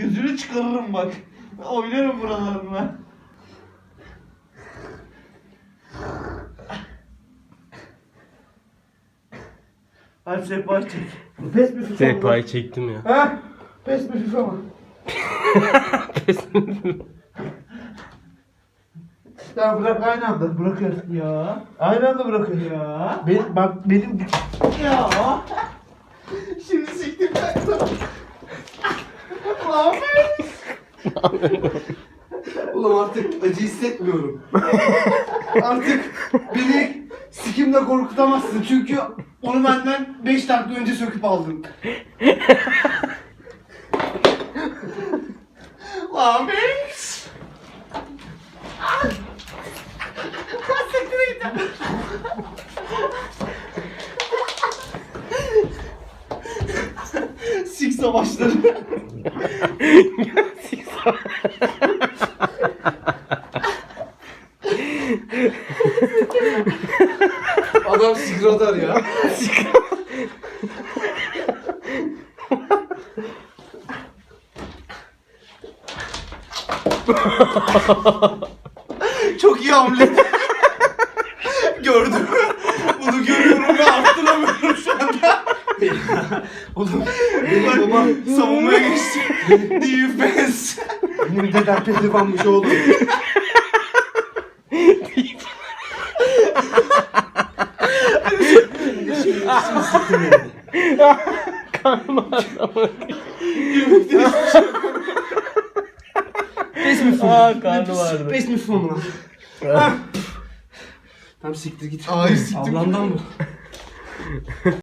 Gözünü çıkarırım bak. Oynarım buralarına. Hadi sehpa çek. Pes mi FIFA mı? Sehpayı çektim ya. Ha? Pes mi FIFA mı? Ya bırak aynı anda bırakıyorsun ya. Aynı anda bırakıyorsun ya. Benim, bak benim... Ya. Şimdi siktir kalktım. Lan Ulan artık acı hissetmiyorum. artık beni sikimle korkutamazsın çünkü onu benden 5 dakika önce söküp aldın. Lan be. Sik savaşları. Adam sikradar ya. Çok iyi hamle. Gördüm. Bunu Oğlum benim babam Savunmaya geçti. Defense. benim dedem pehlivanmış oğlum. Ağrıyor. Pes mi fon? Aa karnım ağrıdı. Pes mi fon lan? Tam siktir git. Ay siktir. Ablamdan mı?